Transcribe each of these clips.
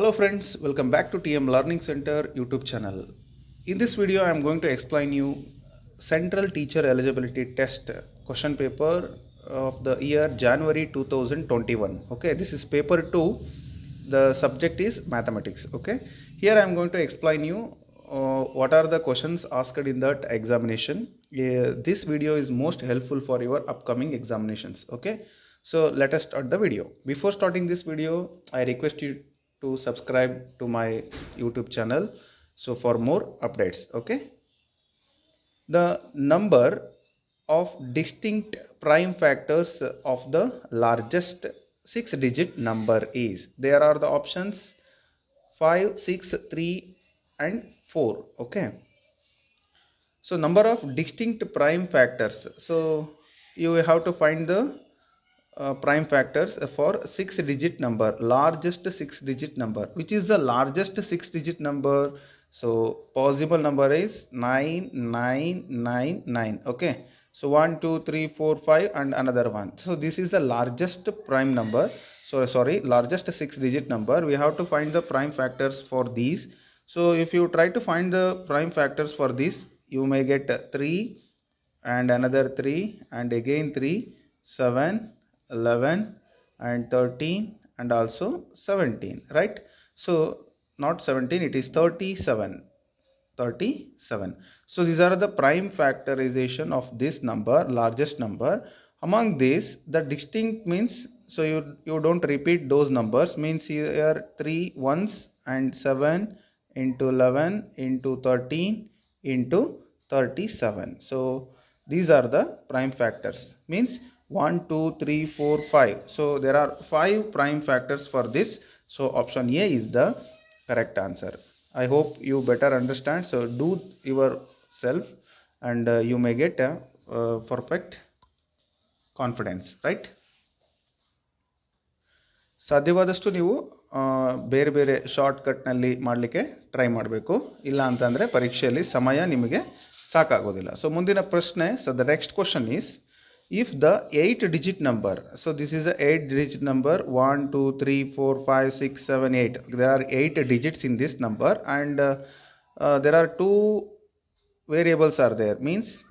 Hello friends, welcome back to TM Learning Center YouTube channel. In this video, I am going to explain you Central Teacher Eligibility Test question paper of the year January 2021. Okay, this is paper 2. The subject is mathematics. Okay, here I am going to explain you uh, what are the questions asked in that examination. Yeah, this video is most helpful for your upcoming examinations. Okay, so let us start the video. Before starting this video, I request you to subscribe to my YouTube channel. So for more updates. Okay the number of distinct prime factors of the largest six digit number is there are the options 5 6 3 and 4 okay so number of distinct prime factors so you have to find the uh, prime factors for six digit number largest six digit number. Which is the largest six digit number? So possible number is 9999 okay. So 1 2 3 4 5 and another one. So this is the largest prime number. So sorry largest six digit number. We have to find the prime factors for these. So if you try to find the prime factors for this you may get 3 and another 3 and again 3 7 11 and 13 and also 17 right? So not 17 it is 37 37 so these are the prime factorization of this number largest number. Among these the distinct means so you you don't repeat those numbers means here 3 ones and 7 into 11 into 13 into 37 so these are the prime factors. Means 1 2 3 4 5 so there are five prime factors for this so option a is the correct answer i hope you better understand so do yourself and uh, you may get a uh, perfect confidence right ಸಾಧ್ಯವಾದಷ್ಟು ನೀವು ಬೇರೆ ಬೇರೆ ಶಾರ್ಟ್ಕಟ್ನಲ್ಲಿ ಮಾಡಲಿಕ್ಕೆ try ಮಾಡಬೇಕು ಇಲ್ಲ ಅಂತಂದರೆ ಪರೀಕ್ಷೆಯಲ್ಲಿ ಸಮಯ ನಿಮಗೆ ಸಾಕಾಗೋದಿಲ್ಲ ಸೊ ಮುಂದಿನ ಪ್ರಶ್ನೆ so the next question is if the 8 digit number so this is a 8 digit number 1 2 3 4 5 6 7 8 there are 8 digits in this number and uh, uh, there are two variables are there means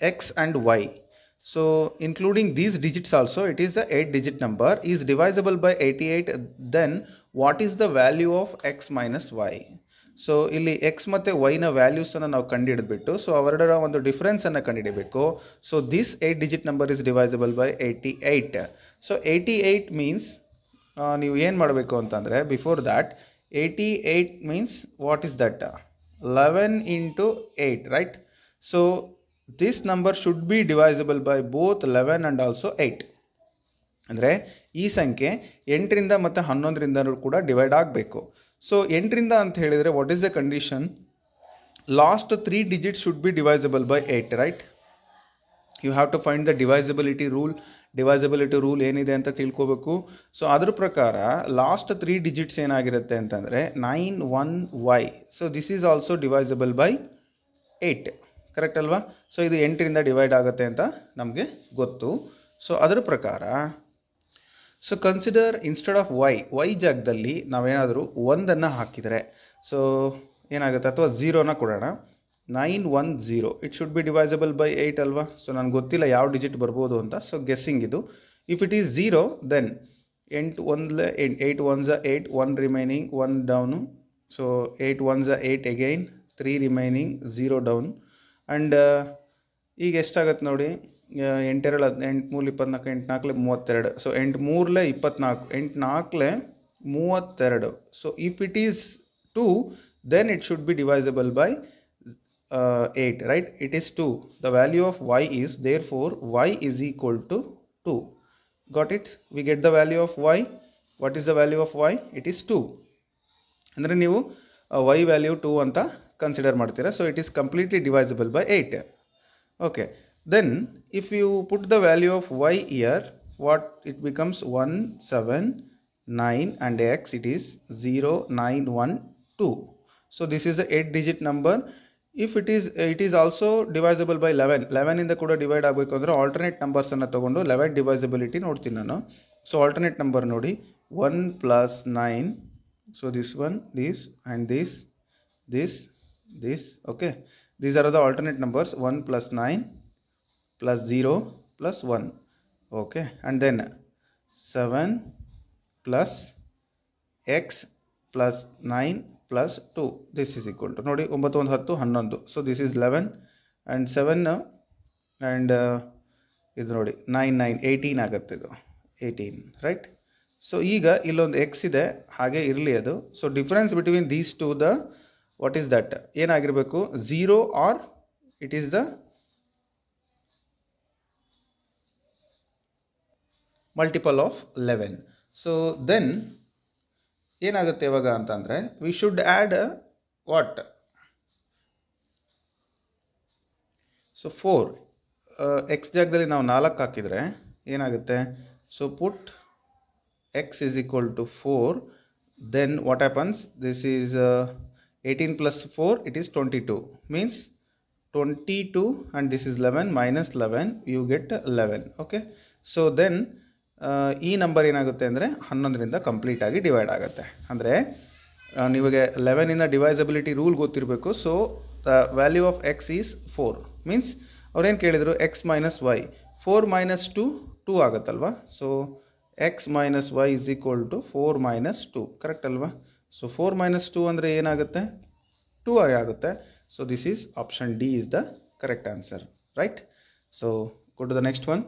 x and y. So including these digits also it is a 8 digit number is divisible by 88 then what is the value of x minus y? So ಇಲ್ಲಿ x ಮತ್ತು ವೈನ ವ್ಯಾಲ್ಯೂಸನ್ನು ನಾವು ಕಂಡುಹಿಡಿದ್ಬಿಟ್ಟು so ಅವೆರಡರ ಒಂದು ಡಿಫ್ರೆನ್ಸನ್ನು ಕಂಡುಹಿಡಿಬೇಕು so this eight digit number is divisible by eighty eight so eighty eight means ನೀವು ಏನು ಮಾಡಬೇಕು ಅಂತಂದರೆ before that eighty eight means what is that eleven into eight right so this number should be divisible by both eleven and also eight ಅಂದರೆ, ಈ ಸಂಖ್ಯೆ ಎಂಟರಿಂದ ಮತ್ತು ಹನ್ನೊಂದರಿಂದ ಕೂಡ ಡಿವೈಡ್ ಆಗಬೇಕು. ಸೊ ಎಂಟರಿಂದ ಅಂತ ಹೇಳಿದರೆ what is the condition last three digit should be divisible by eight right you have to find the divisibility rule divisibility rule ಏನಿದೆ ಅಂತ ತಿಳ್ಕೋಬೇಕು. ಸೊ ಅದ್ರ ಪ್ರಕಾರ ಲಾಸ್ಟ್ ತ್ರೀ ಡಿಜಿಟ್ಸ್ ಏನಾಗಿರುತ್ತೆ ಅಂತಂದರೆ nine one y so this is also divisible by eight correct ಅಲ್ವಾ? So ಇದು ಎಂಟರಿಂದ ಡಿವೈಡ್ ಆಗುತ್ತೆ ಅಂತ ನಮಗೆ ಗೊತ್ತು. ಸೊ ಅದರ ಪ್ರಕಾರ so consider instead of y y ಜಾಗದಲ್ಲಿ ನಾವೇನಾದರೂ ಒಂದನ್ನು ಹಾಕಿದರೆ. ಸೊ ಏನಾಗುತ್ತೆ ಅಥವಾ ಝೀರೋನ ಕೊಡೋಣ. Nine one zero. It should be divisible by eight ಅಲ್ವಾ? ಸೊ ನನಗೆ ಗೊತ್ತಿಲ್ಲ ಯಾವ ಡಿಜಿಟ್ ಬರ್ಬೋದು ಅಂತ. ಸೊ ಗೆಸ್ಸಿಂಗ್ ಇದು. If it is zero then ಎಂಟು ಒಂದ್ಲೆ ಎಂಟ್ eight once eight one remaining one down so eight once eight again three remaining zero down and ಈಗ ಎಷ್ಟಾಗತ್ತೆ ನೋಡಿ? ಎಂಟೆರಡು ಹದ್ ಎಂಟು ಮೂರು ಇಪ್ಪತ್ನಾಲ್ಕು ಎಂಟು ನಾಲ್ಕಲೆ ಮೂವತ್ತೆರಡು ಸೊ ಎಂಟು ಮೂರಲೆ ಇಪ್ಪತ್ನಾಲ್ಕು ಎಂಟು ನಾಲ್ಕಲೆ ಮೂವತ್ತೆರಡು so if it is two then it should be divisible by eight right it is two the value of y is therefore y is equal to two got it we get the value of y what is the value of y it is two ಅಂದರೆ ನೀವು Y value to ಅಂತ consider ಮಾಡ್ತೀರಾ so it is completely divisible by eight okay then if you put the value of y here what it becomes 1 7 9 and x it is 0 9 1 2 so this is a 8 digit number if it is it is also divisible by 11 11 ಇಂದ ಕೂಡ divide ಆಗಬೇಕು ಅಂದರೆ alternate ನಂಬರ್ಸನ್ನು ತೊಗೊಂಡು eleven ಡಿವೈಸಬಿಲಿಟಿ ನೋಡ್ತೀನಿ ನಾನು so alternate number ನೋಡಿ one plus nine So this one, this and this, this, this. Okay. These are the alternate numbers 1 plus 9 plus 0 plus 1. Okay. And then 7 plus x plus 9 plus 2. This is equal to, ನೋಡಿ, ಒಂಬತ್ತು, ಒಂದು, ಹತ್ತು, ಹನ್ನೊಂದು so this is eleven and seven and ಇದು ನೋಡಿ nine nine eighteen ಆಗುತ್ತೆ ಇದು eighteen right so ಈಗ ಇಲ್ಲೊಂದು ಎಕ್ಸ್ ಇದೆ, ಹಾಗೆ ಇರಲಿ ಅದು so difference between these two the what is that ಏನಾಗಿರಬೇಕು zero or it is the multiple of eleven so then ಏನಾಗುತ್ತೆ ಇವಾಗ ಅಂತಂದರೆ we should add what so four x ಜಾಗದಲ್ಲಿ ನಾವು ನಾಲ್ಕು ಹಾಕಿದರೆ ಏನಾಗುತ್ತೆ so put x is equal to four then what happens this is eighteen plus four it is twenty two means twenty two and this is eleven minus eleven you get eleven okay so then ಈ number ಏನಾಗುತ್ತೆ ಅಂದರೆ ಹನ್ನೊಂದರಿಂದ ಕಂಪ್ಲೀಟಾಗಿ divide ಆಗುತ್ತೆ. ಅಂದರೆ ನಿಮಗೆ ಲೆವೆನಿಂದ divisibility rule ಗೊತ್ತಿರಬೇಕು. So the value of x is four means ಅವ್ರೇನು ಕೇಳಿದರು? X minus y four minus two two ಆಗುತ್ತಲ್ವಾ? So x minus y is equal to four minus two correct ಅಲ್ವಾ? ಸೊ ಫೋರ್ ಮೈನಸ್ ಟು ಅಂದರೆ ಏನಾಗುತ್ತೆ? Two ಆಗುತ್ತೆ. So this is option D is the correct answer right so go the next one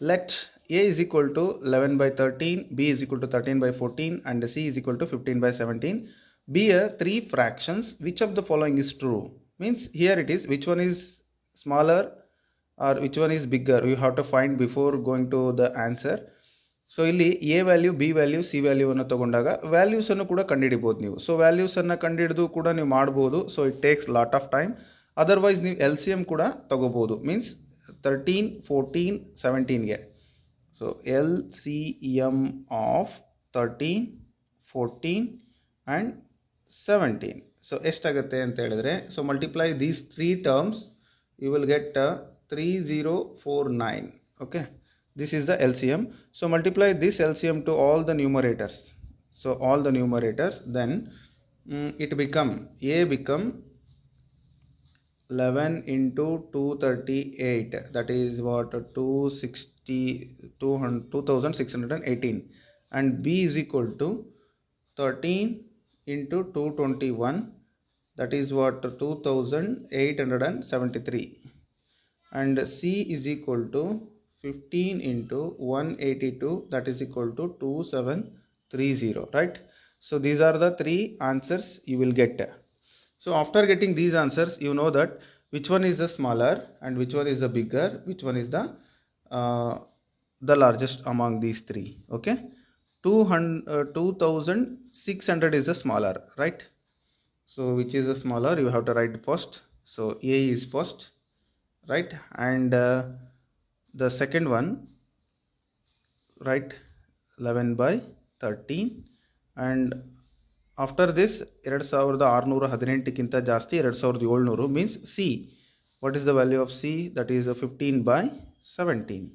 let a is equal to 11 by 13 b is equal to 13 by 14 and c is equal to 15 by 17 be a three fractions which of the following is true means here it is which one is smaller or which one is bigger you have to find before going to the answer so ಇಲ್ಲಿ A value B value C ವ್ಯಾಲ್ಯೂವನ್ನು ತಗೊಂಡಾಗ ವ್ಯಾಲ್ಯೂಸನ್ನು ಕೂಡ ಕಂಡುಹಿಡಿಬೋದು ನೀವು so ವ್ಯಾಲ್ಯೂಸನ್ನು ಕಂಡುಹಿಡಿದು ಕೂಡ ನೀವು ಮಾಡ್ಬೋದು so it takes lot of time otherwise ನೀವು ಎಲ್ ಸಿ ಎಮ್ ಕೂಡ ತಗೋಬೋದು means thirteen fourteen ಸೆವೆಂಟೀನ್ಗೆ so L C M of thirteen fourteen and seventeen so ಎಷ್ಟಾಗುತ್ತೆ ಅಂತ ಹೇಳಿದ್ರೆ so multiply these three terms you will get three zero four nine okay this is the LCM so multiply this LCM to all the numerators so all the numerators then mm, it become A become 11 into 238 that is what 260 200, 2618 and B is equal to 13 into 221 that is what 2873 and C is equal to 15 into 182 that is equal to 2730 right? So these are the three answers you will get so after getting these answers you know that which one is the smaller and which one is the bigger which one is the uh, the largest among these three okay? 200 uh, 2600 is the smaller right? So which is the smaller? You have to write first. So a is first right? And uh, the second one write 11 by 13 and after this ಎರಡು ಸಾವಿರದ ಆರುನೂರ ಹದಿನೆಂಟಕ್ಕಿಂತ ಜಾಸ್ತಿ ಎರಡು ಸಾವಿರದ ಏಳ್ನೂರು means C what is the value of C that is fifteen by seventeen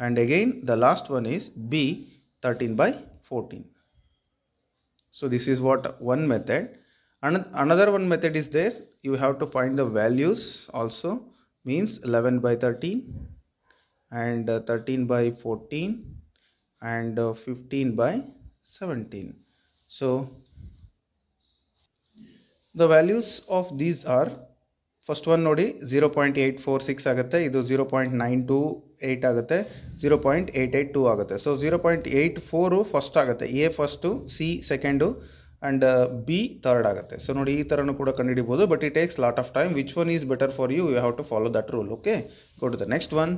and again the last one is B thirteen by fourteen so this is what one method another one method is there you have to find the values also means 11 by 13 and uh, 13 by 14 and uh, 15 by 17 so values of these are first one ನೋಡಿ zero point eight four six ಆಗುತ್ತೆ, ಇದು zero point nine two eight ಆಗುತ್ತೆ zero point eight eight two ಆಗುತ್ತೆ. So zero point eight four first ಆಗುತ್ತೆ A first C second and B third ಆಗುತ್ತೆ. So ನೋಡಿ, ಈ ಥರನೂ ಕೂಡ ಕಂಡುಹಿಡಿಬೋದು but it takes lot of time which one is better for you you have to follow that rule okay go to the next one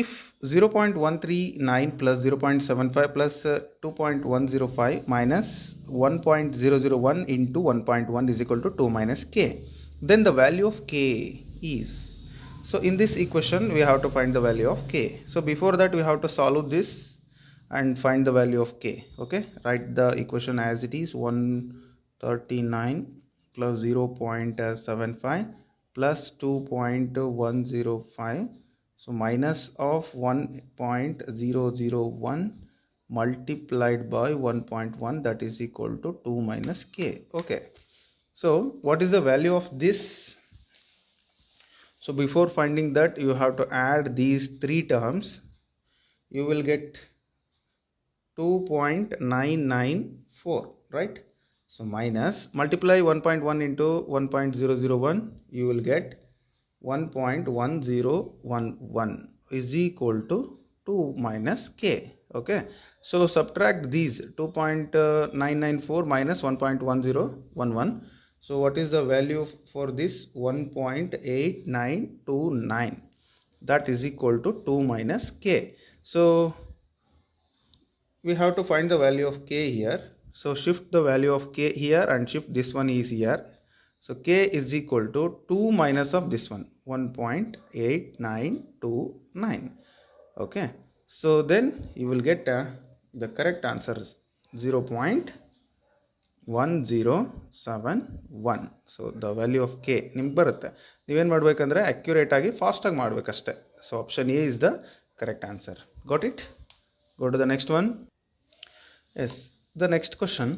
if 0.139 plus 0.75 plus uh, 2.105 minus 1.001 into 1.1 is equal to 2 minus k. Then the value of k is so in this equation we have to find the value of k. So before that we have to solve this and find the value of k okay? Write the equation as it is 139 plus 0.75 plus 2.105 so minus of 1.001 multiplied by 1.1 that is equal to 2 minus k. Okay. So what is the value of this? So before finding that you have to add these three terms. You will get 2.994 right? So minus multiply 1.1 into 1.001 you will get 1.1011 is equal to 2 minus k okay? So subtract these 2.994 minus 1.1011 so what is the value for this? 1.8929 that is equal to 2 minus k. So we have to find the value of k here. So shift the value of k here and shift this one is here so k is equal to 2 minus of this one 1.8929 okay. So then you will get uh, the correct answer is 0.1071 so the value of K ನಿಮ್ಗೆ ಬರುತ್ತೆ. ನೀವೇನು ಮಾಡಬೇಕಂದ್ರೆ accurate ಫಾಸ್ಟಾಗಿ ಮಾಡಬೇಕಷ್ಟೆ. So option A is the correct answer got it go to the next one as the next question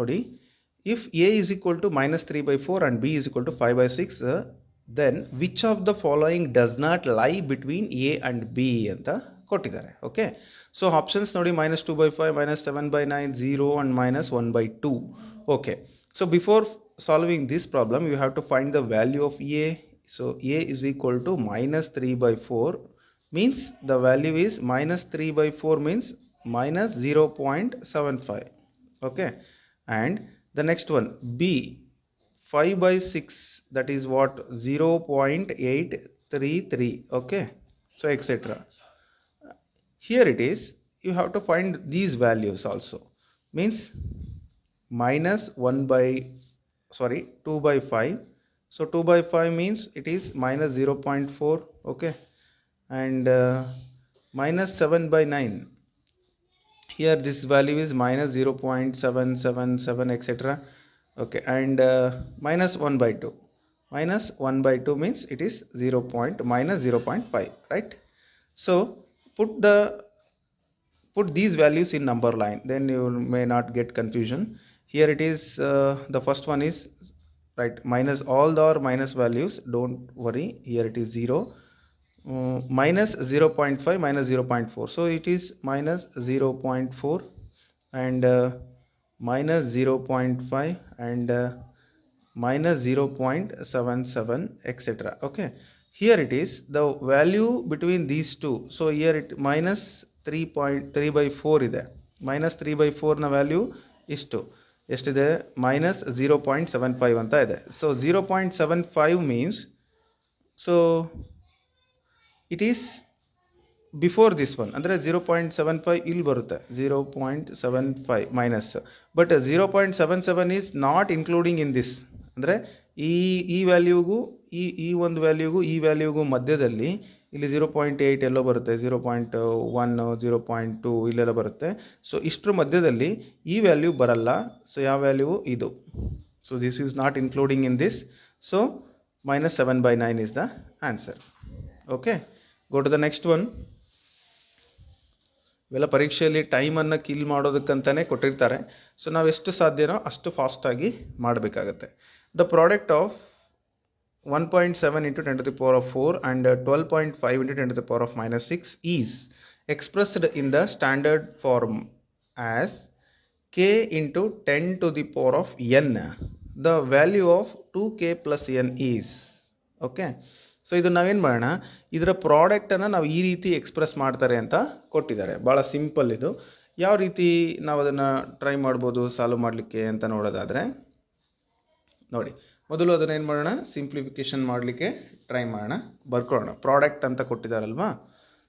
ನೋಡಿ. if A is equal to minus three by four and B is equal to five by six then which of the following does not lie between A and B ಅಂತ ಕೊಟ್ಟಿದ್ದಾರೆ okay so options ನೋಡಿ minus two by five minus seven by nine zero and minus one by two okay so before solving this problem you have to find the value of A so A is equal to minus three by four means the value is minus 3 by 4 means minus 0.75 okay and the next one b 5 by 6 that is what 0.833 okay? So etc here it is you have to find these values also. Means minus 1 by sorry 2 by 5 so 2 by 5 means it is minus 0.4 okay? And uh, minus 7 by 9 here this value is minus 0.777 etc okay and uh, minus 1 by 2 minus 1 by 2 means it is 0 point minus 0.5 right? So put the put these values in number line then you may not get confusion. Here it is uh, the first one is right minus all the or minus values don't worry here it is 0 uh, minus 0.5 minus 0.4 so it is minus 0.4 and uh, minus 0.5 and uh, minus 0.77 etc okay here it is the value between these two so here it minus 3.3 by 4 ಇದೆ minus 3 by 4 ನ value ಇಷ್ಟು ಎಷ್ಟಿದೆ minus zero point seven five ಅಂತ ಇದೆ so zero point seven five means so it is before this one ಅಂದರೆ zero point seven five ಇಲ್ಲಿ ಬರುತ್ತೆ. Zero point seven five minus but zero point seven seven is not including in this ಅಂದರೆ ಈ ಈ ವ್ಯಾಲ್ಯೂಗೂ ಈ ಈ ಒಂದು ವ್ಯಾಲ್ಯೂಗೂ ಈ ವ್ಯಾಲ್ಯೂಗೂ ಮಧ್ಯದಲ್ಲಿ ಇಲ್ಲಿ ಝೀರೋ ಪಾಯಿಂಟ್ ಏಯ್ಟ್ ಎಲ್ಲೋ ಬರುತ್ತೆ. Zero point one zero point two ಇಲ್ಲೆಲ್ಲ ಬರುತ್ತೆ. ಸೊ ಇಷ್ಟರ ಮಧ್ಯದಲ್ಲಿ ಈ ವ್ಯಾಲ್ಯೂ ಬರಲ್ಲ. ಸೊ ಯಾವ ವ್ಯಾಲ್ಯೂ ಇದು. So this is not including in this so minus seven by nine is the answer okay go to the next one ಇವೆಲ್ಲ ಪರೀಕ್ಷೆಯಲ್ಲಿ ಟೈಮನ್ನು ಕಿಲ್ ಮಾಡೋದಕ್ಕಂತಲೇ ಕೊಟ್ಟಿರ್ತಾರೆ ಸೊ ನಾವು ಎಷ್ಟು ಸಾಧ್ಯನೋ ಅಷ್ಟು ಫಾಸ್ಟಾಗಿ ಮಾಡಬೇಕಾಗತ್ತೆ the product of one point seven into ten to the power of four and twelve point five into ten to the power of minus six is expressed in the standard form as K into ten to the power of N the value of two K plus N is okay so ಇದು ನಾವೇನು ಮಾಡೋಣ? ಇದರ ಪ್ರಾಡಕ್ಟನ್ನು ನಾವು ಈ ರೀತಿ express ಮಾಡ್ತಾರೆ ಅಂತ ಕೊಟ್ಟಿದ್ದಾರೆ. ಭಾಳ ಸಿಂಪಲ್ ಇದು. ಯಾವ ರೀತಿ ನಾವು ಅದನ್ನು ಟ್ರೈ ಮಾಡ್ಬೋದು ಸಾಲ್ವ್ ಮಾಡಲಿಕ್ಕೆ ಅಂತ ನೋಡೋದಾದರೆ, ನೋಡಿ. ಮೊದಲು ಅದನ್ನು ಏನು ಮಾಡೋಣ? ಸಿಂಪ್ಲಿಫಿಕೇಶನ್ ಮಾಡಲಿಕ್ಕೆ ಟ್ರೈ ಮಾಡೋಣ. ಬರ್ಕೊಳ್ಳೋಣ. ಪ್ರಾಡಕ್ಟ್ ಅಂತ ಕೊಟ್ಟಿದ್ದಾರಲ್ವಾ?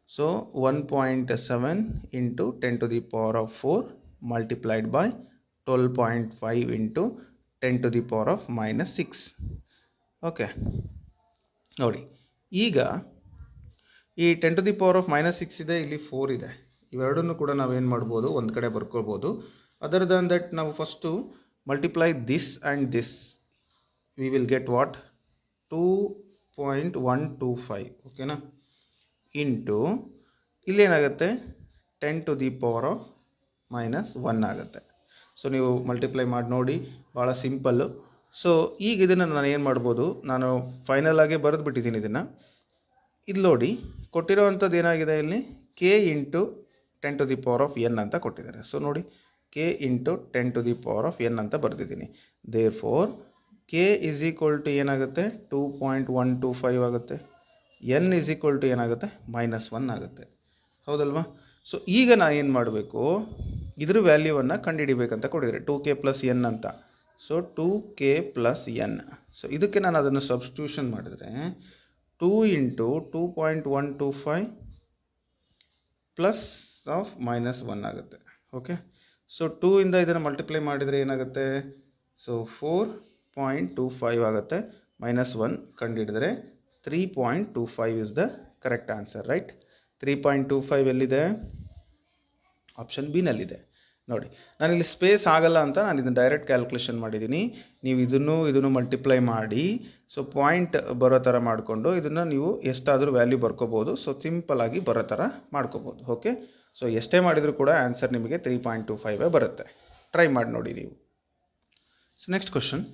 So one point seven into ten to the power of four multiplied by twelve point five into ten to the power of minus six okay ನೋಡಿ, ಈಗ ಈ ten to the power of minus six ಇದೆ, ಇಲ್ಲಿ four ಇದೆ. ಇವೆರಡನ್ನು ಕೂಡ ನಾವೇನು ಮಾಡ್ಬೋದು, ಒಂದು ಕಡೆ ಬರ್ಕೊಳ್ಬೋದು. ಅದರ್ ದನ್ ದಟ್ ನಾವು first multiply this and this we will get what two point one two five ಓಕೆನಾ into ಇಲ್ಲೇನಾಗುತ್ತೆ ten to the power of minus one ಆಗುತ್ತೆ. ಸೊ ನೀವು ಮಲ್ಟಿಪ್ಲೈ ಮಾಡಿ ನೋಡಿ ಭಾಳ ಸಿಂಪಲ್ಲು ಸೊ ಈಗ ಇದನ್ನು ನಾನು ಏನು ಮಾಡ್ಬೋದು, ನಾನು ಫೈನಲ್ ಆಗಿ ಬರೆದು ಬಿಟ್ಟಿದ್ದೀನಿ ಇದನ್ನು. ಇಲ್ಲಿ ನೋಡಿ ಕೊಟ್ಟಿರೋವಂಥದ್ದು ಏನಾಗಿದೆ ಇಲ್ಲಿ? K into ten to the power of N ಅಂತ ಕೊಟ್ಟಿದ್ದಾರೆ. ಸೊ ನೋಡಿ K into ten to the power of N ಅಂತ ಬರೆದಿದ್ದೀನಿ. Therefore K is equal to ಏನಾಗುತ್ತೆ? Two point one two five ಆಗುತ್ತೆ. ಎನ್ ಇಸ್ ಈಕ್ವಲ್ ಟು ಏನಾಗುತ್ತೆ? Minus one ಆಗುತ್ತೆ. ಹೌದಲ್ವಾ? ಸೊ ಈಗ ನಾನು ಏನು ಮಾಡಬೇಕು? ಇದ್ರ ವ್ಯಾಲ್ಯೂವನ್ನು ಕಂಡುಹಿಡಿಬೇಕಂತ ಕೊಟ್ಟಿದ್ದಾರೆ. ಟೂ ಕೆ ಪ್ಲಸ್ ಎನ್ ಅಂತ. So two K plus N so ಇದಕ್ಕೆ ನಾನು ಅದನ್ನು ಸಬ್ಸ್ಟ್ಯೂಷನ್ ಮಾಡಿದರೆ two into two point one two five plus of minus one ಆಗುತ್ತೆ. ಓಕೆ ಸೊ ಟೂ ಇಂದ ಇದನ್ನು ಮಲ್ಟಿಪ್ಲೈ ಮಾಡಿದರೆ ಏನಾಗುತ್ತೆ? So four point two five ಆಗುತ್ತೆ. Minus one ಕಂಡುಹಿಡಿದ್ರೆ three point two five is the correct answer right three point two five ಎಲ್ಲಿದೆ? Option ಬಿನಲ್ಲಿದೆ ನೋಡಿ, ನಾನಿಲ್ಲಿ ಸ್ಪೇಸ್ ಆಗಲ್ಲ ಅಂತ ನಾನು ಇದನ್ನು ಡೈರೆಕ್ಟ್ ಕ್ಯಾಲ್ಕುಲೇಷನ್ ಮಾಡಿದ್ದೀನಿ ನೀವು ಇದನ್ನು ಇದನ್ನು ಮಲ್ಟಿಪ್ಲೈ ಮಾಡಿ ಸೊ ಪಾಯಿಂಟ್ ಬರೋ ಥರ ಮಾಡಿಕೊಂಡು ಇದನ್ನು ನೀವು ಎಷ್ಟಾದರೂ ವ್ಯಾಲ್ಯೂ ಬರ್ಕೋಬೋದು ಸೊ ಸಿಂಪಲ್ ಆಗಿ ಬರೋ ಥರ ಮಾಡ್ಕೋಬೋದು ಓಕೆ ಸೊ ಎಷ್ಟೇ ಮಾಡಿದರೂ ಕೂಡ ಆನ್ಸರ್ ನಿಮಗೆ ತ್ರೀ ಪಾಯಿಂಟ್ ಟು ಫೈವೇ ಬರುತ್ತೆ. ಟ್ರೈ ಮಾಡಿ ನೋಡಿ ನೀವು. So next question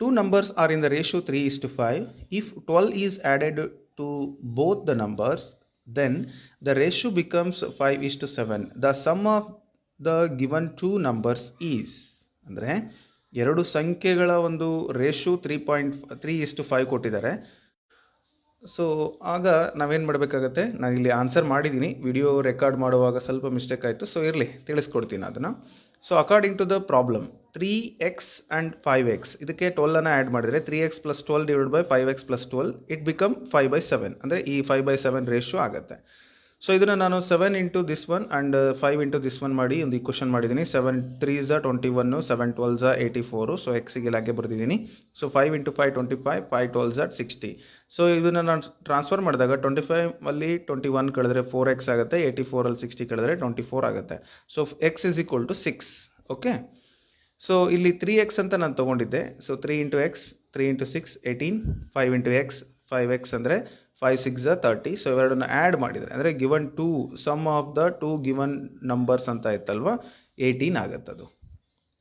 two numbers are in the ratio 3 is to 5 if 12 is added to both the numbers, then the ratio becomes 5 is to 7 the sum of the given two numbers is ಅಂದರೆ ಎರಡು ಸಂಖ್ಯೆಗಳ ಒಂದು ratio three point three is to five ಕೊಟ್ಟಿದ್ದಾರೆ. So ಆಗ ನಾವೇನು ಮಾಡಬೇಕಾಗತ್ತೆ? ನಾನು ಇಲ್ಲಿ ಆನ್ಸರ್ ಮಾಡಿದ್ದೀನಿ ವಿಡಿಯೋ ರೆಕಾರ್ಡ್ ಮಾಡುವಾಗ ಸ್ವಲ್ಪ ಮಿಸ್ಟೇಕ್ ಆಯಿತು. ಸೊ ಇರಲಿ, ತಿಳಿಸ್ಕೊಡ್ತೀನಿ ಅದನ್ನು. So according to the problem three X and five X ಇದಕ್ಕೆ ಟ್ವೆಲ್ಲನ್ನು ಆ್ಯಡ್ ಮಾಡಿದರೆ three X plus twelve divide by five X plus twelve it become five by seven ಅಂದರೆ ಈ ಫೈವ್ ಬೈ ಸೆವೆನ್ ರೇಷು ಆಗುತ್ತೆ. So ಇದನ್ನು ನಾನು seven into this one and five into this one ಮಾಡಿ ಒಂದು ಇಕ್ವೇಷನ್ ಮಾಡಿದ್ದೀನಿ. Seven three ಝ twenty one seven twelve ಝ eighty four so ಎಕ್ಸಿಗೆ ಲಾಗೆ ಬರೆದಿದ್ದೀನಿ. So five into five twenty five five twelve ಝ sixty so ಇದನ್ನು ನಾನು ಟ್ರಾನ್ಸ್ಫರ್ ಮಾಡಿದಾಗ ಟ್ವೆಂಟಿ ಫೈವ್ ಅಲ್ಲಿ ಟ್ವೆಂಟಿ ಒನ್ ಕಳೆದ್ರೆ ಫೋರ್ ಎಕ್ಸ್ ಆಗುತ್ತೆ ಏಯ್ಟಿ ಫೋರಲ್ಲಿ ಸಿಕ್ಸ್ಟಿ ಕಳೆದ್ರೆ ಟ್ವೆಂಟಿ ಫೋರ್ ಆಗುತ್ತೆ. So X is equal to six okay so ಇಲ್ಲಿ ತ್ರೀ ಎಕ್ಸ್ ಅಂತ ನಾನು ತೊಗೊಂಡಿದ್ದೆ. So three into X three into six eighteen five into X five X ಅಂದರೆ ಫೈವ್ ಸಿಕ್ಸ್ ತರ್ಟಿ ಸೊ ಇವೆರಡನ್ನು add ಮಾಡಿದರೆ, ಅಂದರೆ given two sum of the two given numbers ಅಂತ ಇತ್ತಲ್ವ ಏಯ್ಟೀನ್ ಆಗುತ್ತೆ ಅದು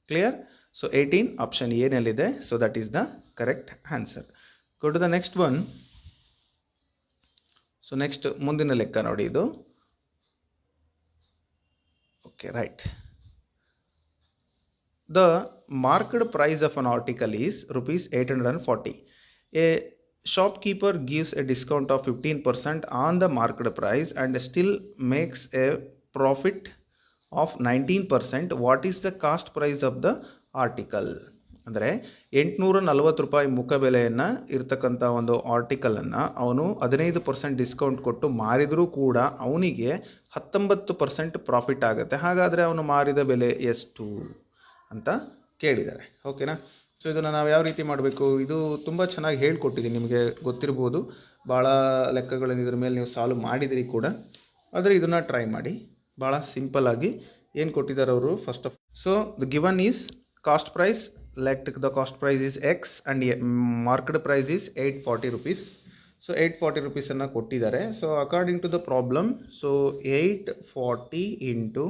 clear so eighteen option ಏನಲ್ಲಿದೆ so that is the correct answer go the next one so next ಮುಂದಿನ ಲೆಕ್ಕ ನೋಡಿ ಇದು. Okay right The market price of an article is rupees 840. A shopkeeper gives a discount of 15% on the market price and still makes a profit of 19%. What is the cost price of the article? ಅಂದರೆ ಎಂಟುನೂರ ನಲವತ್ತು ರೂಪಾಯಿ ಮುಖಬೆಲೆಯನ್ನು ಇರ್ತಕ್ಕಂಥ ಒಂದು ಆರ್ಟಿಕಲನ್ನು ಅವನು ಹದಿನೈದು percent discount ಕೊಟ್ಟು ಮಾರಿದರೂ ಕೂಡ ಅವನಿಗೆ ಹತ್ತೊಂಬತ್ತು ಪರ್ಸೆಂಟ್ ಪ್ರಾಫಿಟ್ ಆಗುತ್ತೆ ಹಾಗಾದರೆ ಅವನು ಮಾರಿದ ಬೆಲೆ ಎಷ್ಟು ಅಂತ ಕೇಳಿದ್ದಾರೆ ಓಕೆನಾ ಸೊ ಇದನ್ನು ನಾವು ಯಾವ ರೀತಿ ಮಾಡಬೇಕು? ಇದು ತುಂಬ ಚೆನ್ನಾಗಿ ಹೇಳ್ಕೊಟ್ಟಿದ್ದೀನಿ ನಿಮಗೆ ಗೊತ್ತಿರ್ಬೋದು. ಭಾಳ ಲೆಕ್ಕಗಳನ್ನು ಇದ್ರ ಮೇಲೆ ನೀವು ಸಾಲ್ವ್ ಮಾಡಿದಿರಿ ಕೂಡ. ಆದರೆ ಇದನ್ನು ಟ್ರೈ ಮಾಡಿ. ಭಾಳ ಸಿಂಪಲ್ ಆಗಿ ಏನು ಕೊಟ್ಟಿದ್ದಾರೆ ಅವರು? First of so the given is cost price let the cost price is X and market price is eight forty rupees so eight forty ರುಪೀಸನ್ನು ಕೊಟ್ಟಿದ್ದಾರೆ so according to the problem so eight forty into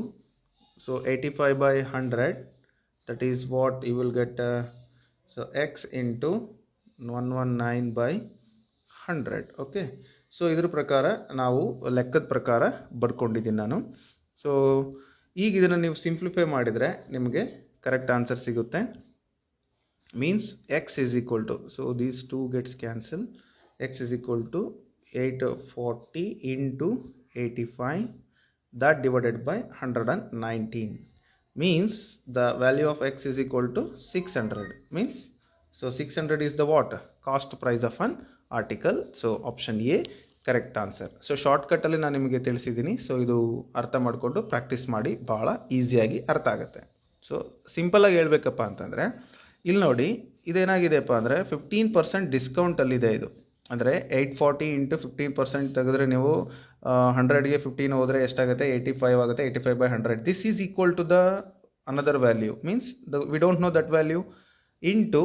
so eighty five by hundred that is what you will uh, so, x into 119 by 100 okay so ಇದ್ರ ಪ್ರಕಾರ ನಾವು ಲೆಕ್ಕದ ಪ್ರಕಾರ ಬರ್ಕೊಂಡಿದ್ದೀನಿ ನಾನು. So ಈಗ ಇದನ್ನು ನೀವು ಸಿಂಪ್ಲಿಫೈ ಮಾಡಿದರೆ ನಿಮಗೆ ಕರೆಕ್ಟ್ ಆನ್ಸರ್ ಸಿಗುತ್ತೆ. Means X is equal to so these two gets cancel X is equal to eight forty into eighty five that divided by hundred and 119 means the value of x is equal to 600 means, so 600 is the what? Cost price of an article. So, option a correct answer so ಶಾರ್ಟ್ಕಟ್ಟಲ್ಲಿ ನಾನು ನಿಮಗೆ ತಿಳಿಸಿದ್ದೀನಿ. So ಇದು ಅರ್ಥ ಮಾಡಿಕೊಂಡು practice ಮಾಡಿ ಭಾಳ ಈಸಿಯಾಗಿ ಅರ್ಥ ಆಗುತ್ತೆ. ಸೊ ಸಿಂಪಲಾಗಿ ಹೇಳ್ಬೇಕಪ್ಪ ಅಂತಂದರೆ, ಇಲ್ಲಿ ನೋಡಿ ಇದೇನಾಗಿದೆಯಪ್ಪ ಅಂದರೆ ಫಿಫ್ಟೀನ್ ಪರ್ಸೆಂಟ್ ಡಿಸ್ಕೌಂಟಲ್ಲಿದೆ ಇದು. ಅಂದರೆ eight forty into fifteen percent ತೆಗೆದ್ರೆ ನೀವು ಹಂಡ್ರೆಡ್ಗೆ ಫಿಫ್ಟೀನ್ ಹೋದರೆ ಎಷ್ಟಾಗುತ್ತೆ? ಏಯ್ಟಿ ಫೈವ್ ಆಗುತ್ತೆ eighty five by hundred this is equal to the another value means the we don't know that value into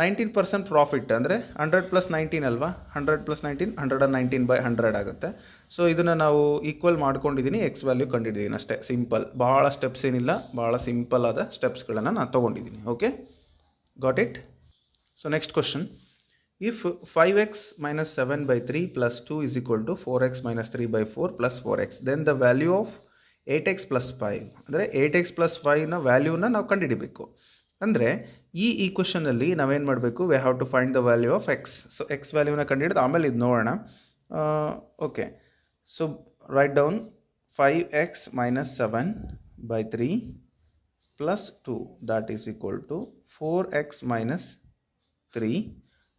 nineteen percent profit ಅಂದರೆ ಹಂಡ್ರೆಡ್ ಪ್ಲಸ್ ನೈನ್ಟೀನ್ ಅಲ್ವಾ? Hundred plus nineteen hundred and nineteen by hundred ಆಗುತ್ತೆ. So ಇದನ್ನು ನಾವು equal ಮಾಡ್ಕೊಂಡಿದ್ದೀನಿ X value ಕಂಡಿದ್ದೀನಿ ಅಷ್ಟೇ. Simple ಭಾಳ steps ಏನಿಲ್ಲ, ಭಾಳ ಸಿಂಪಲ್ ಆದ ಸ್ಟೆಪ್ಸ್ಗಳನ್ನು ನಾನು ತೊಗೊಂಡಿದ್ದೀನಿ okay got it so next question if five x minus seven by three plus two is equal to four x minus three by four plus four x then the value of eight x plus five ಅಂದರೆ eight X plus ಫೈವ್ನ ವ್ಯಾಲ್ಯೂನ ನಾವು ಕಂಡುಹಿಡಿಬೇಕು ಅಂದರೆ ಈ ಈಕ್ವಷನಲ್ಲಿ ನಾವೇನು ಮಾಡಬೇಕು we have to find the value of x so x ವ್ಯಾಲ್ಯೂನ ಕಂಡುಹಿಡಿದು ಆಮೇಲೆ ಇದು ನೋಡೋಣ okay so write down five x minus seven by three plus two that is equal to four x minus three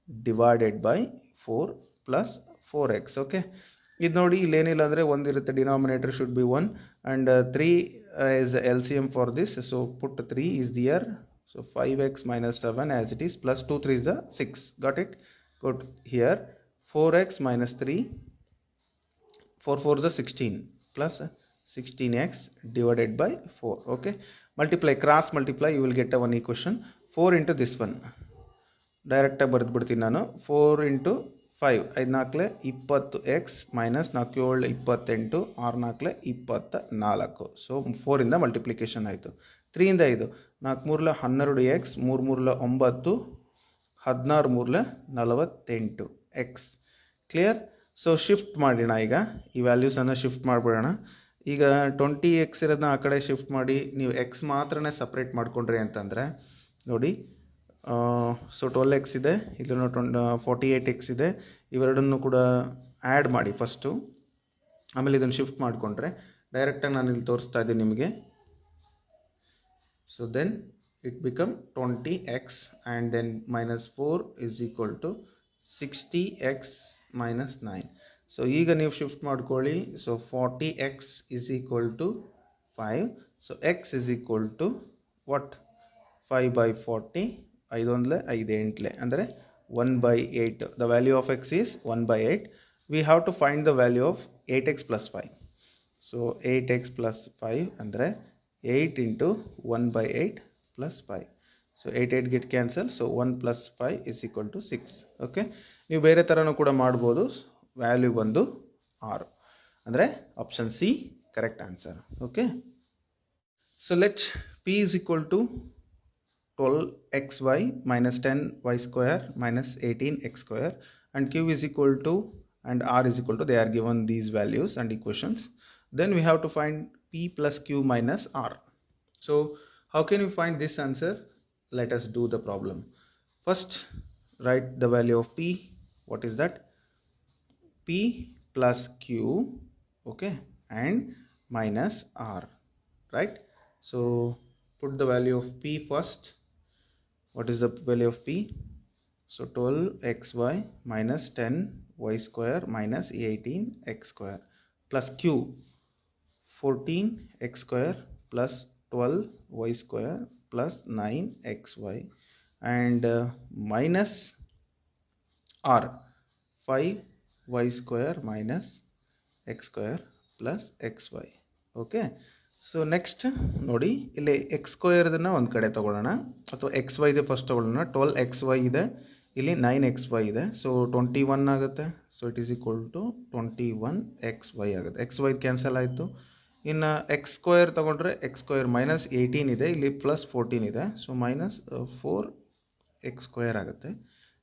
divided by four plus four x okay ಇದು ನೋಡಿ ಇಲ್ಲೇನಿಲ್ಲ ಅಂದರೆ ಒಂದಿರುತ್ತೆ denominator should be one and three is L C M for this so put three is there so five x minus seven as it is plus two three is the six got it good here four x minus three four four the sixteen plus sixteen x divided by four okay multiply cross multiply you will get uh one equation four into this one ಡೈರೆಕ್ಟಾಗಿ ಬರೆದ್ಬಿಡ್ತೀನಿ ನಾನು. Four into five ಐದು ನಾಲ್ಕಲೆ ಇಪ್ಪತ್ತು X minus ನಾಲ್ಕು ಏಳು ಇಪ್ಪತ್ತೆಂಟು, ಆರು ನಾಲ್ಕಲೆ ಇಪ್ಪತ್ತ ನಾಲ್ಕು ಸೊ ಫೋರಿಂದ ಮಲ್ಟಿಪ್ಲಿಕೇಶನ್ ಆಯಿತು. ತ್ರೀಯಿಂದ ಐದು. ನಾಲ್ಕು ಮೂರಲ ಹನ್ನೆರಡು ಎಕ್ಸ್ ಮೂರು ಮೂರಲ ಒಂಬತ್ತು, ಹದಿನಾರು ಮೂರಲ ನಲವತ್ತೆಂಟು ಎಕ್ಸ್ ಕ್ಲಿಯರ್ ಸೊ ಶಿಫ್ಟ್ ಮಾಡೋಣ ಈಗ. ಈ ವ್ಯಾಲ್ಯೂಸನ್ನು ಶಿಫ್ಟ್ ಮಾಡಿಬಿಡೋಣ. ಈಗ ಟ್ವೆಂಟಿ ಎಕ್ಸ್ ಇರೋದನ್ನ ಆ ಕಡೆ ಶಿಫ್ಟ್ ಮಾಡಿ. ನೀವು ಎಕ್ಸ್ ಮಾತ್ರನೇ ಸಪ್ರೇಟ್ ಮಾಡಿಕೊಂಡ್ರಿ ಅಂತಂದರೆ, ನೋಡಿ ಸೊ ಟ್ವೆಲ್ ಎಕ್ಸ್ ಇದೆ. ಇದನ್ನು ಟ್ವೆಂಟ್ ಫಾರ್ಟಿ ಏಯ್ಟ್ ಎಕ್ಸ್ ಇದೆ. ಇವೆರಡನ್ನು ಕೂಡ ಆ್ಯಡ್ ಮಾಡಿ ಫಸ್ಟು ಆಮೇಲೆ ಇದನ್ನು ಶಿಫ್ಟ್ ಮಾಡಿಕೊಂಡ್ರೆ ಡೈರೆಕ್ಟಾಗಿ ನಾನು ಇಲ್ಲಿ ತೋರಿಸ್ತಾ ಇದ್ದೀನಿ ನಿಮಗೆ. So then it become twenty X and then minus four is equal to sixty X minus nine so ಈಗ ನೀವು ಶಿಫ್ಟ್ ಮಾಡ್ಕೊಳ್ಳಿ. So forty X is equal to five so X is equal to what five by forty ಐದೊಂದಲೆ ಐದು ಎಂಟ್ಲೆ ಅಂದರೆ one by eight the value of X is one by eight we have to find the value of eight X plus five so eight X plus five ಅಂದರೆ eight into one by eight plus five so eight eight get cancel so one plus five is equal to six okay ನೀವು ಬೇರೆ ಥರನೂ ಕೂಡ ಮಾಡ್ಬೋದು. Value ಬಂದು ಆರು. ಅಂದರೆ option C correct answer okay so let P is equal to 12xy minus 10y square minus 18x square. And q is equal to and r is equal to they are given these values and equations. Then we have to find p plus q minus r. So how can we find this answer? Let us do the problem. First write the value of p. What is that? P plus q okay and minus r right? So put the value of p first what is the value of p? So 12 xy minus 10 y square minus 18 x square plus q 14 x square plus 12 y square plus 9 xy and uh, minus r 5 y square minus x square plus xy okay so next ನೋಡಿ, ಇಲ್ಲಿ X ಸ್ಕ್ವೇರ್ದನ್ನು ಒಂದು ಕಡೆ ತೊಗೊಳ್ಳೋಣ. ಅಥವಾ X Y ಇದೆ first ತೊಗೊಳ್ಳೋಣ. Twelve X Y ಇದೆ. ಇಲ್ಲಿ ನೈನ್ ಎಕ್ಸ್ ವೈ ಇದೆ. ಸೊ ಟ್ವೆಂಟಿ ಒನ್ ಆಗುತ್ತೆ. So it is equal to twenty one X Y ಆಗುತ್ತೆ. ಎಕ್ಸ್ ವೈ ಕ್ಯಾನ್ಸಲ್ ಆಯಿತು. ಇನ್ನು ಎಕ್ಸ್ ಸ್ಕ್ವೇರ್ ತೊಗೊಂಡ್ರೆ ಎಕ್ಸ್ ಸ್ಕ್ವೇರ್ ಮೈನಸ್ ಏಯ್ಟೀನ್ ಇದೆ. ಇಲ್ಲಿ ಪ್ಲಸ್ ಫೋರ್ಟೀನ್ ಇದೆ. So minus four X square ಆಗುತ್ತೆ.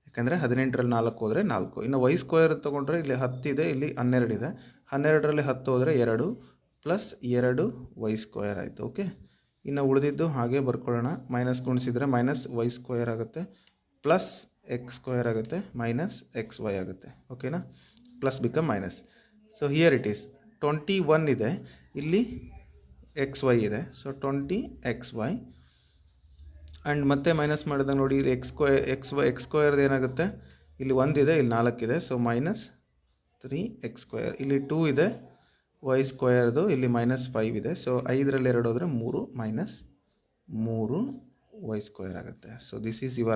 ಯಾಕೆಂದರೆ ಹದಿನೆಂಟರಲ್ಲಿ ನಾಲ್ಕು ಹೋದರೆ ನಾಲ್ಕು. ಇನ್ನು ವೈ ಸ್ಕ್ವೇರ್ ತೊಗೊಂಡ್ರೆ ಇಲ್ಲಿ ಹತ್ತಿದೆ ಇಲ್ಲಿ ಹನ್ನೆರಡು ಇದೆ. ಹನ್ನೆರಡರಲ್ಲಿ ಹತ್ತು ಹೋದರೆ ಎರಡು. ಪ್ಲಸ್ ಎರಡು ವೈ ಸ್ಕ್ವಯರ್ ಆಯಿತು ಓಕೆ ಇನ್ನು ಉಳಿದಿದ್ದು ಹಾಗೆ ಬರ್ಕೊಳ್ಳೋಣ. ಮೈನಸ್ ಗುಣಿಸಿದರೆ ಮೈನಸ್ ವೈ ಸ್ಕ್ವಯರ್ ಆಗುತ್ತೆ ಪ್ಲಸ್ ಎಕ್ಸ್ ಸ್ಕ್ವಯರ್ ಆಗುತ್ತೆ ಮೈನಸ್ ಎಕ್ಸ್ ವೈ ಆಗುತ್ತೆ ಓಕೆನಾ plus become minus so here it is twenty one ಇದೆ. ಇಲ್ಲಿ ಎಕ್ಸ್ ವೈ ಇದೆ. So twenty X Y and ಮತ್ತೆ ಮೈನಸ್ ಮಾಡಿದಾಗ ನೋಡಿ, ಇಲ್ಲಿ X square X Y X ಸ್ಕ್ವಯರ್ದು ಏನಾಗುತ್ತೆ? ಇಲ್ಲಿ ಒಂದಿದೆ ಇಲ್ಲಿ ನಾಲ್ಕಿದೆ so minus three X square ಇಲ್ಲಿ ಟೂ ಇದೆ. ವೈ ಸ್ಕ್ವಯರ್ದು ಇಲ್ಲಿ ಮೈನಸ್ ಫೈವ್ ಇದೆ. ಸೊ ಐದರಲ್ಲಿ ಎರಡು ಹೋದರೆ ಮೂರು ಮೈನಸ್ ಮೂರು ವೈ ಸ್ಕ್ವಯರ್ ಆಗುತ್ತೆ. So this is your